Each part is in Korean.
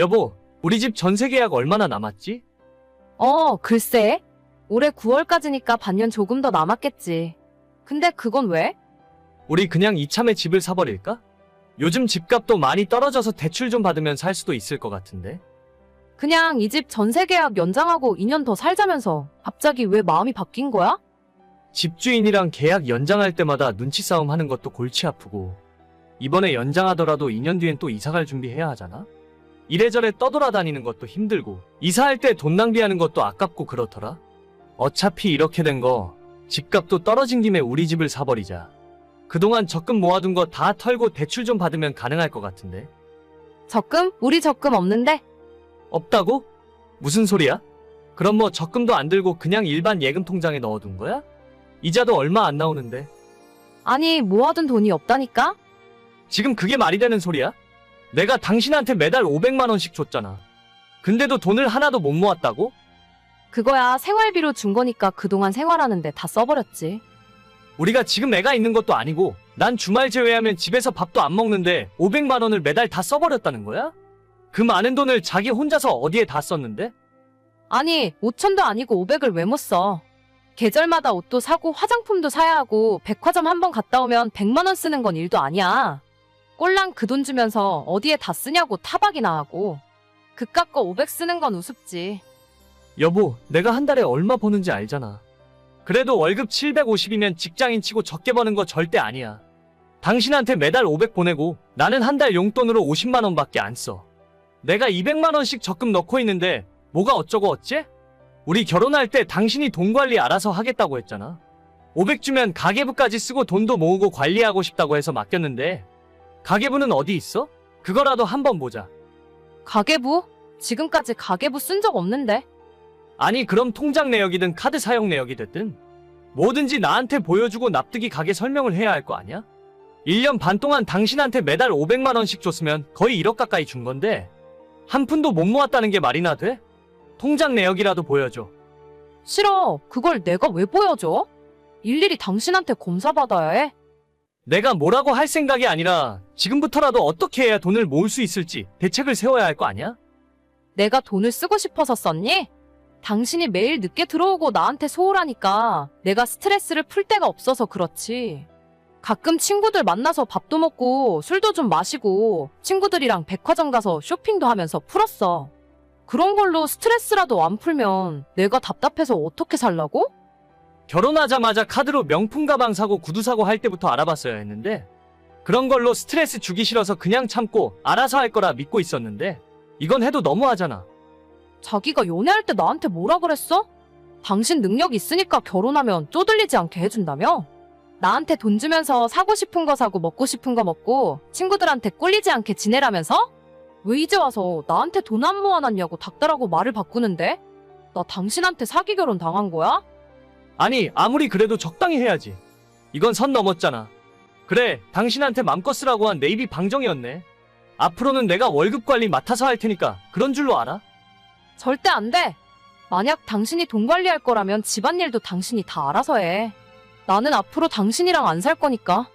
여보, 우리 집 전세 계약 얼마나 남았지? 어, 글쎄. 올해 9월까지니까 반년 조금 더 남았겠지. 근데 그건 왜? 우리 그냥 이참에 집을 사버릴까? 요즘 집값도 많이 떨어져서 대출 좀 받으면 살 수도 있을 것 같은데. 그냥 이 집 전세 계약 연장하고 2년 더 살자면서 갑자기 왜 마음이 바뀐 거야? 집주인이랑 계약 연장할 때마다 눈치 싸움 하는 것도 골치 아프고, 이번에 연장하더라도 2년 뒤엔 또 이사갈 준비해야 하잖아? 이래저래 떠돌아다니는 것도 힘들고, 이사할 때 돈 낭비하는 것도 아깝고 그렇더라? 어차피 이렇게 된 거, 집값도 떨어진 김에 우리 집을 사버리자. 그동안 적금 모아둔 거 다 털고 대출 좀 받으면 가능할 것 같은데. 적금? 우리 적금 없는데? 없다고? 무슨 소리야? 그럼 뭐 적금도 안 들고 그냥 일반 예금 통장에 넣어둔 거야? 이자도 얼마 안 나오는데. 아니, 모아둔 돈이 없다니까? 지금 그게 말이 되는 소리야? 내가 당신한테 매달 500만 원씩 줬잖아. 근데도 돈을 하나도 못 모았다고? 그거야 생활비로 준 거니까 그동안 생활하는데 다 써버렸지. 우리가 지금 애가 있는 것도 아니고 난 주말 제외하면 집에서 밥도 안 먹는데 500만 원을 매달 다 써버렸다는 거야? 그 많은 돈을 자기 혼자서 어디에 다 썼는데? 아니, 5천도 아니고 500을 왜 못 써? 계절마다 옷도 사고 화장품도 사야 하고 백화점 한 번 갔다 오면 100만 원 쓰는 건 일도 아니야. 꼴랑 그 돈 주면서 어디에 다 쓰냐고 타박이나 하고. 그깟 거 500 쓰는 건 우습지. 여보, 내가 한 달에 얼마 버는지 알잖아. 그래도 월급 750이면 직장인 치고 적게 버는 거 절대 아니야. 당신한테 매달 500 보내고 나는 한 달 용돈으로 50만 원밖에 안 써. 내가 200만 원씩 적금 넣고 있는데 뭐가 어쩌고 어째? 우리 결혼할 때 당신이 돈 관리 알아서 하겠다고 했잖아. 500 주면 가계부까지 쓰고 돈도 모으고 관리하고 싶다고 해서 맡겼는데 가계부는 어디 있어? 그거라도 한번 보자. 가계부? 지금까지 가계부 쓴 적 없는데. 아니 그럼 통장 내역이든 카드 사용 내역이 됐든 뭐든지 나한테 보여주고 납득이 가게 설명을 해야 할 거 아니야? 1년 반 동안 당신한테 매달 500만 원씩 줬으면 거의 1억 가까이 준 건데 한 푼도 못 모았다는 게 말이나 돼? 통장 내역이라도 보여줘. 싫어. 그걸 내가 왜 보여줘? 일일이 당신한테 검사 받아야 해. 내가 뭐라고 할 생각이 아니라 지금부터라도 어떻게 해야 돈을 모을 수 있을지 대책을 세워야 할 거 아니야? 내가 돈을 쓰고 싶어서 썼니? 당신이 매일 늦게 들어오고 나한테 소홀하니까 내가 스트레스를 풀 데가 없어서 그렇지. 가끔 친구들 만나서 밥도 먹고 술도 좀 마시고 친구들이랑 백화점 가서 쇼핑도 하면서 풀었어. 그런 걸로 스트레스라도 안 풀면 내가 답답해서 어떻게 살라고? 결혼하자마자 카드로 명품 가방 사고 구두 사고 할 때부터 알아봤어야 했는데 그런 걸로 스트레스 주기 싫어서 그냥 참고 알아서 할 거라 믿고 있었는데 이건 해도 너무하잖아. 자기가 연애할 때 나한테 뭐라 그랬어? 당신 능력 있으니까 결혼하면 쪼들리지 않게 해준다며? 나한테 돈 주면서 사고 싶은 거 사고 먹고 싶은 거 먹고 친구들한테 꿀리지 않게 지내라면서? 왜 이제 와서 나한테 돈 안 모아놨냐고 닥달하고 말을 바꾸는데? 나 당신한테 사기 결혼 당한 거야? 아니 아무리 그래도 적당히 해야지. 이건 선 넘었잖아. 그래 당신한테 맘껏 쓰라고 한내 입이 방정이었네. 앞으로는 내가 월급 관리 맡아서 할 테니까 그런 줄로 알아? 절대 안 돼! 만약 당신이 돈 관리할 거라면 집안일도 당신이 다 알아서 해. 나는 앞으로 당신이랑 안 살 거니까.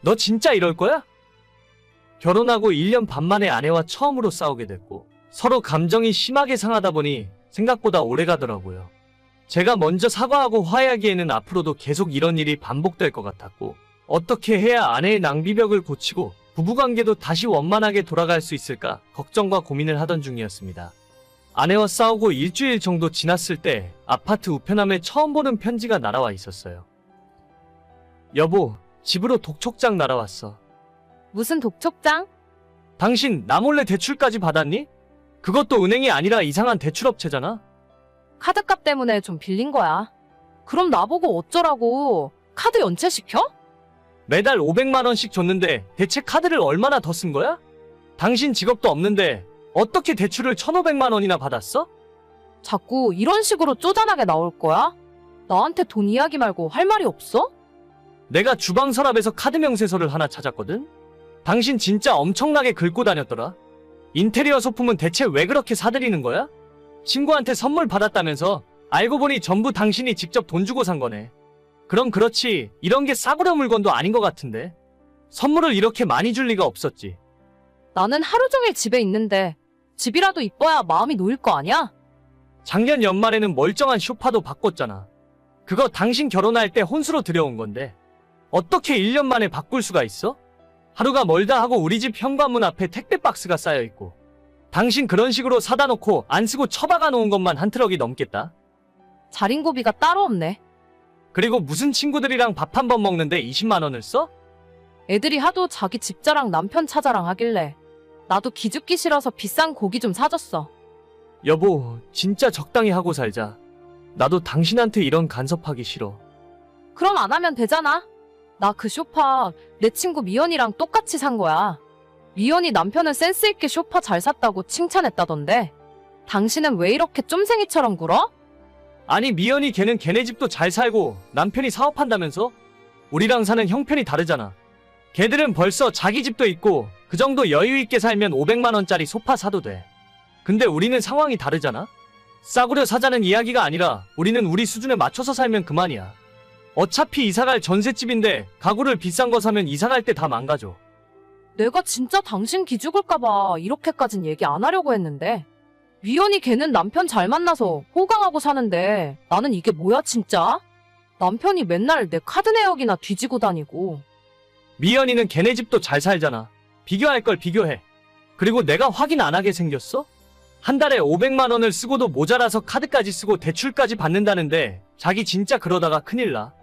너 진짜 이럴 거야? 결혼하고 1년 반 만에 아내와 처음으로 싸우게 됐고 서로 감정이 심하게 상하다 보니 생각보다 오래 가더라고요. 제가 먼저 사과하고 화해하기에는 앞으로도 계속 이런 일이 반복될 것 같았고 어떻게 해야 아내의 낭비벽을 고치고 부부관계도 다시 원만하게 돌아갈 수 있을까 걱정과 고민을 하던 중이었습니다. 아내와 싸우고 일주일 정도 지났을 때 아파트 우편함에 처음 보는 편지가 날아와 있었어요. 여보, 집으로 독촉장 날아왔어. 무슨 독촉장? 당신 나 몰래 대출까지 받았니? 그것도 은행이 아니라 이상한 대출업체잖아. 카드값 때문에 좀 빌린 거야. 그럼 나보고 어쩌라고? 카드 연체시켜? 매달 500만 원씩 줬는데 대체 카드를 얼마나 더 쓴 거야? 당신 직업도 없는데 어떻게 대출을 1,500만 원이나 받았어? 자꾸 이런 식으로 쪼잔하게 나올 거야? 나한테 돈 이야기 말고 할 말이 없어? 내가 주방 서랍에서 카드 명세서를 하나 찾았거든. 당신 진짜 엄청나게 긁고 다녔더라. 인테리어 소품은 대체 왜 그렇게 사들이는 거야? 친구한테 선물 받았다면서 알고 보니 전부 당신이 직접 돈 주고 산 거네. 그럼 그렇지 이런 게 싸구려 물건도 아닌 것 같은데 선물을 이렇게 많이 줄 리가 없었지. 나는 하루 종일 집에 있는데 집이라도 이뻐야 마음이 놓일 거 아니야? 작년 연말에는 멀쩡한 쇼파도 바꿨잖아. 그거 당신 결혼할 때 혼수로 들여온 건데 어떻게 1년 만에 바꿀 수가 있어? 하루가 멀다 하고 우리 집 현관문 앞에 택배 박스가 쌓여 있고 당신 그런 식으로 사다 놓고 안 쓰고 처박아 놓은 것만 한 트럭이 넘겠다. 자린고비가 따로 없네. 그리고 무슨 친구들이랑 밥 한 번 먹는데 20만 원을 써? 애들이 하도 자기 집 자랑 남편 차자랑 하길래 나도 기죽기 싫어서 비싼 고기 좀 사줬어. 여보, 진짜 적당히 하고 살자. 나도 당신한테 이런 간섭하기 싫어. 그럼 안 하면 되잖아. 나 그 쇼파 내 친구 미연이랑 똑같이 산 거야. 미연이 남편은 센스 있게 쇼파 잘 샀다고 칭찬했다던데. 당신은 왜 이렇게 쫌생이처럼 굴어? 아니 미연이 걔는 걔네 집도 잘 살고 남편이 사업한다면서? 우리랑 사는 형편이 다르잖아. 걔들은 벌써 자기 집도 있고 그 정도 여유 있게 살면 500만 원짜리 소파 사도 돼. 근데 우리는 상황이 다르잖아. 싸구려 사자는 이야기가 아니라 우리는 우리 수준에 맞춰서 살면 그만이야. 어차피 이사갈 전셋집인데 가구를 비싼 거 사면 이사갈 때 다 망가져. 내가 진짜 당신 기죽을까봐 이렇게까진 얘기 안 하려고 했는데. 미연이 걔는 남편 잘 만나서 호강하고 사는데 나는 이게 뭐야 진짜? 남편이 맨날 내 카드 내역이나 뒤지고 다니고. 미연이는 걔네 집도 잘 살잖아. 비교할 걸 비교해. 그리고 내가 확인 안 하게 생겼어? 한 달에 500만 원을 쓰고도 모자라서 카드까지 쓰고 대출까지 받는다는데 자기 진짜 그러다가 큰일 나.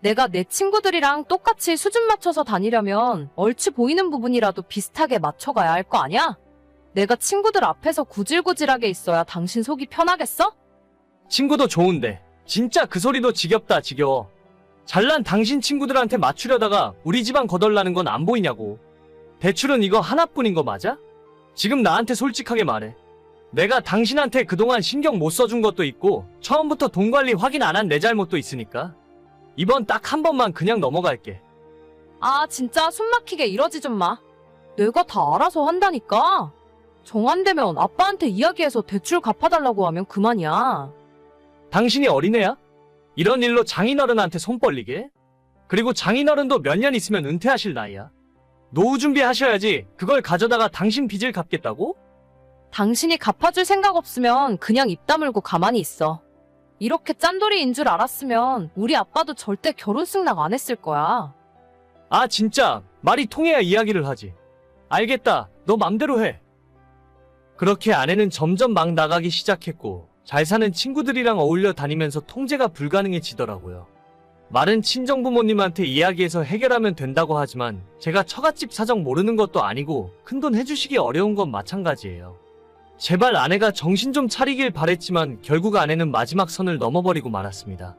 내가 내 친구들이랑 똑같이 수준 맞춰서 다니려면 얼추 보이는 부분이라도 비슷하게 맞춰가야 할 거 아니야? 내가 친구들 앞에서 구질구질하게 있어야 당신 속이 편하겠어? 친구도 좋은데 진짜 그 소리도 지겹다 지겨워. 잘난 당신 친구들한테 맞추려다가 우리 집안 거덜나는 건 안 보이냐고. 대출은 이거 하나뿐인 거 맞아? 지금 나한테 솔직하게 말해. 내가 당신한테 그동안 신경 못 써준 것도 있고 처음부터 돈 관리 확인 안 한 내 잘못도 있으니까 이번 딱 한 번만 그냥 넘어갈게. 아, 진짜 숨 막히게 이러지 좀 마. 내가 다 알아서 한다니까. 정 안 되면 아빠한테 이야기해서 대출 갚아달라고 하면 그만이야. 당신이 어린애야? 이런 일로 장인어른한테 손 벌리게? 그리고 장인어른도 몇 년 있으면 은퇴하실 나이야. 노후 준비하셔야지 그걸 가져다가 당신 빚을 갚겠다고? 당신이 갚아줄 생각 없으면 그냥 입 다물고 가만히 있어. 이렇게 짠돌이인 줄 알았으면 우리 아빠도 절대 결혼 승낙 안 했을 거야. 아 진짜 말이 통해야 이야기를 하지. 알겠다. 너 맘대로 해. 그렇게 아내는 점점 막 나가기 시작했고 잘 사는 친구들이랑 어울려 다니면서 통제가 불가능해지더라고요. 말은 친정 부모님한테 이야기해서 해결하면 된다고 하지만 제가 처갓집 사정 모르는 것도 아니고 큰돈 해주시기 어려운 건 마찬가지예요. 제발 아내가 정신 좀 차리길 바랬지만 결국 아내는 마지막 선을 넘어버리고 말았습니다.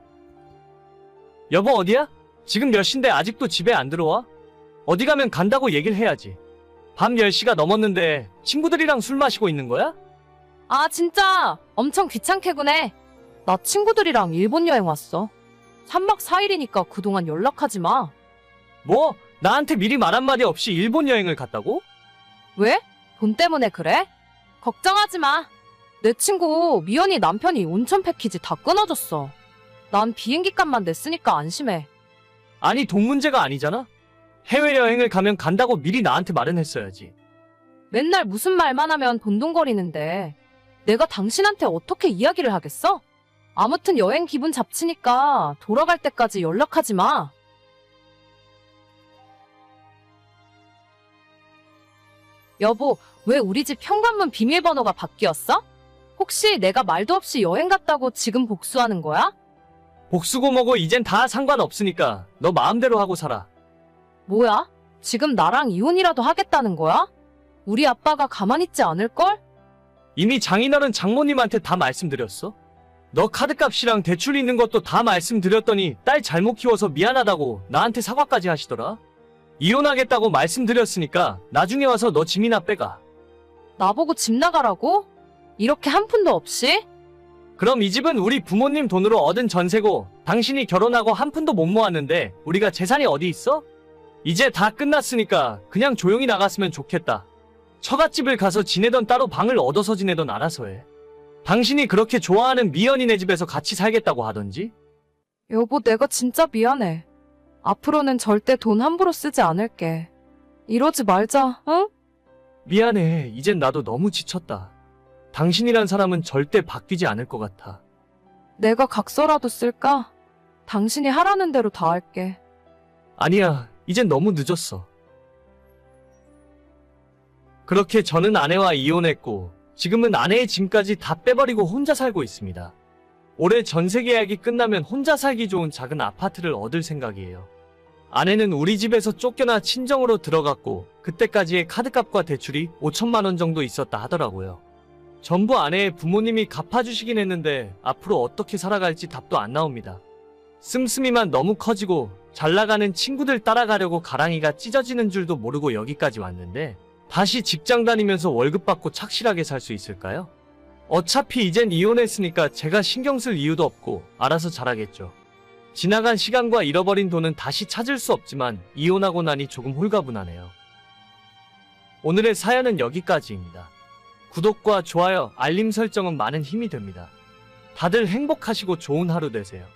여보 어디야? 지금 몇 시인데 아직도 집에 안 들어와? 어디 가면 간다고 얘기를 해야지. 밤 10시가 넘었는데 친구들이랑 술 마시고 있는 거야? 아, 진짜 엄청 귀찮게 구네. 나 친구들이랑 일본 여행 왔어. 3박 4일이니까 그동안 연락하지 마. 뭐? 나한테 미리 말 한마디 없이 일본 여행을 갔다고? 왜? 돈 때문에 그래? 걱정하지 마. 내 친구 미연이 남편이 온천 패키지 다 끊어줬어. 난 비행기 값만 냈으니까 안심해. 아니 돈 문제가 아니잖아? 해외여행을 가면 간다고 미리 나한테 말은 했어야지. 맨날 무슨 말만 하면 돈돈거리는데 내가 당신한테 어떻게 이야기를 하겠어? 아무튼 여행 기분 잡치니까 돌아갈 때까지 연락하지 마. 여보, 왜 우리 집 현관문 비밀번호가 바뀌었어? 혹시 내가 말도 없이 여행 갔다고 지금 복수하는 거야? 복수고 뭐고 이젠 다 상관없으니까 너 마음대로 하고 살아. 뭐야? 지금 나랑 이혼이라도 하겠다는 거야? 우리 아빠가 가만히 있지 않을걸? 이미 장인어른 장모님한테 다 말씀드렸어. 너 카드값이랑 대출 있는 것도 다 말씀드렸더니 딸 잘못 키워서 미안하다고 나한테 사과까지 하시더라. 이혼하겠다고 말씀드렸으니까 나중에 와서 너 짐이나 빼가. 나보고 집 나가라고? 이렇게 한 푼도 없이? 그럼 이 집은 우리 부모님 돈으로 얻은 전세고 당신이 결혼하고 한 푼도 못 모았는데 우리가 재산이 어디 있어? 이제 다 끝났으니까 그냥 조용히 나갔으면 좋겠다. 처갓집을 가서 지내던 따로 방을 얻어서 지내던 알아서 해. 당신이 그렇게 좋아하는 미연이네 집에서 같이 살겠다고 하던지? 여보, 내가 진짜 미안해. 앞으로는 절대 돈 함부로 쓰지 않을게. 이러지 말자, 응? 미안해. 이젠 나도 너무 지쳤다. 당신이란 사람은 절대 바뀌지 않을 것 같아. 내가 각서라도 쓸까? 당신이 하라는 대로 다 할게. 아니야, 이젠 너무 늦었어. 그렇게 저는 아내와 이혼했고, 지금은 아내의 짐까지 다 빼버리고 혼자 살고 있습니다. 올해 전세 계약이 끝나면 혼자 살기 좋은 작은 아파트를 얻을 생각이에요. 아내는 우리 집에서 쫓겨나 친정으로 들어갔고, 그때까지의 카드값과 대출이 5천만 원 정도 있었다 하더라고요. 전부 아내의 부모님이 갚아주시긴 했는데, 앞으로 어떻게 살아갈지 답도 안 나옵니다. 씀씀이만 너무 커지고 잘 나가는 친구들 따라가려고 가랑이가 찢어지는 줄도 모르고 여기까지 왔는데 다시 직장 다니면서 월급 받고 착실하게 살 수 있을까요? 어차피 이젠 이혼했으니까 제가 신경 쓸 이유도 없고 알아서 잘하겠죠. 지나간 시간과 잃어버린 돈은 다시 찾을 수 없지만 이혼하고 나니 조금 홀가분하네요. 오늘의 사연은 여기까지입니다. 구독과 좋아요, 알림 설정은 많은 힘이 됩니다. 다들 행복하시고 좋은 하루 되세요.